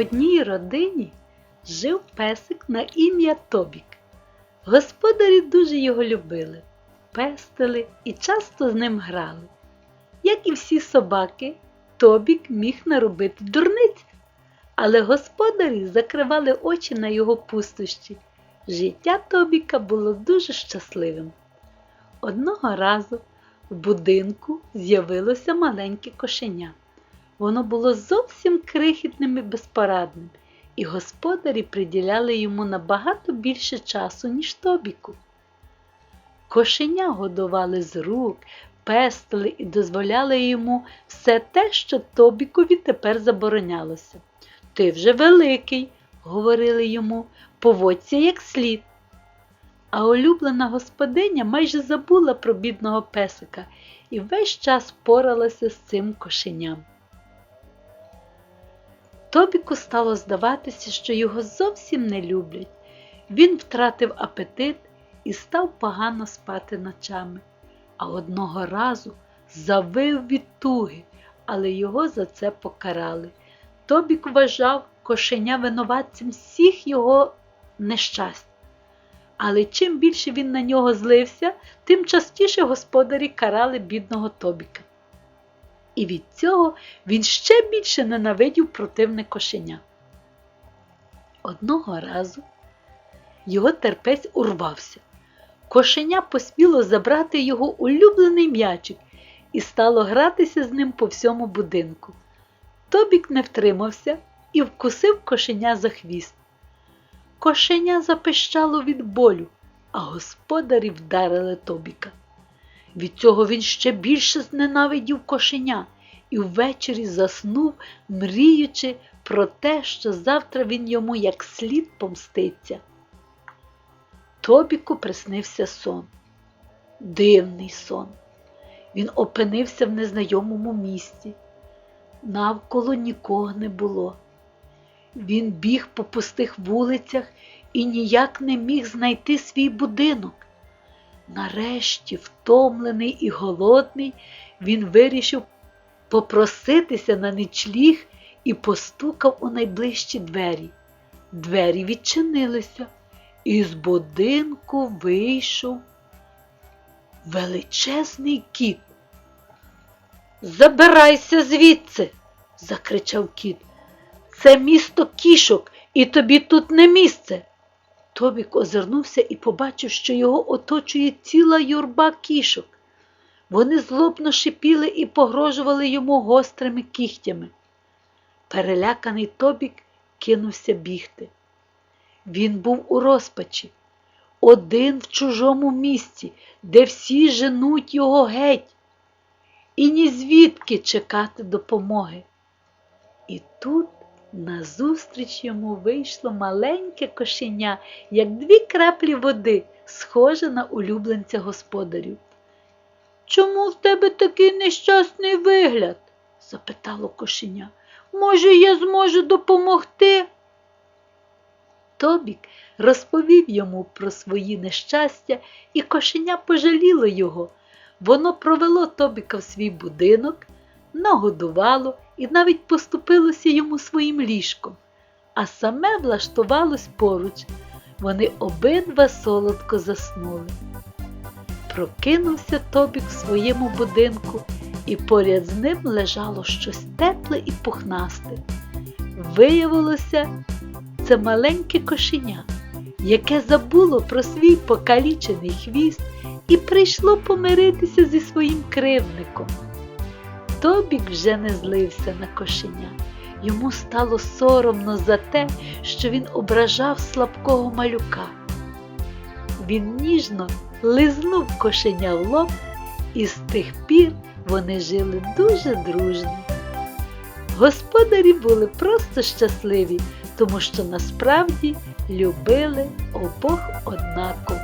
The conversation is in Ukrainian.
одній родині жив песик на ім'я Тобік. Господарі дуже його любили, пестили і часто з ним грали. Як і всі собаки, Тобік міг наробити дурниць, але господарі закривали очі на його пустощі. Життя Тобіка було дуже щасливим. Одного разу в будинку з'явилося маленьке кошеня. Воно було зовсім крихітним і безпорадним, і господарі приділяли йому набагато більше часу, ніж Тобіку. Кошеня годували з рук, пестили і дозволяли йому все те, що Тобікові тепер заборонялося. Ти вже великий, говорили йому, поводься як слід. А улюблена господиня майже забула про бідного песика і весь час поралася з цим кошеням. Тобіку стало здаватися, що його зовсім не люблять. Він втратив апетит і став погано спати ночами. А одного разу завив від туги, але його за це покарали. Тобік вважав кошеня винуватцем всіх його нещасть. Але чим більше він на нього злився, тим частіше господарі карали бідного Тобіка. І від цього він ще більше ненавидів противне кошеня. Одного разу його терпець урвався. Кошеня поспіло забрати його улюблений м'ячик і стало гратися з ним по всьому будинку. Тобік не втримався і вкусив кошеня за хвіст. Кошеня запищало від болю, а господарі вдарили Тобіка. Від цього він ще більше зненавидів кошеня і ввечері заснув, мріючи про те, що завтра він йому як слід помститься. Тобіку приснився сон. Дивний сон. Він опинився в незнайомому місті. Навколо нікого не було. Він біг по пустих вулицях і ніяк не міг знайти свій будинок. Нарешті, втомлений і голодний, він вирішив попроситися на нічліг і постукав у найближчі двері. Двері відчинилися, і з будинку вийшов величезний кіт. Забирайся звідси, закричав кіт. Це місто кішок, і тобі тут не місце. Тобік озирнувся і побачив, що його оточує ціла юрба кішок. Вони злобно шипіли і погрожували йому гострими кігтями. Переляканий Тобік кинувся бігти. Він був у розпачі, один в чужому місці, де всі женуть його геть, і ні звідки чекати допомоги. І тут назустріч йому вийшло маленьке кошеня, як дві краплі води, схоже на улюбленця господарів. Чому в тебе такий нещасний вигляд? запитало кошеня. Може, я зможу допомогти? Тобік розповів йому про свої нещастя, і кошеня пожаліло його. Воно провело Тобіка в свій будинок, нагодувало і навіть поступилося йому своїм ліжком, а саме влаштувалось поруч. Вони обидва солодко заснули. Прокинувся Тобік в своєму будинку, і поряд з ним лежало щось тепле і пухнасте. Виявилося, це маленьке кошеня, яке забуло про свій покалічений хвіст і прийшло помиритися зі своїм кривдником. Тобік вже не злився на кошеня. Йому стало соромно за те, що він ображав слабкого малюка. Він ніжно лизнув кошеня в лоб, і з тих пір вони жили дуже дружно. Господарі були просто щасливі, тому що насправді любили обох однаково.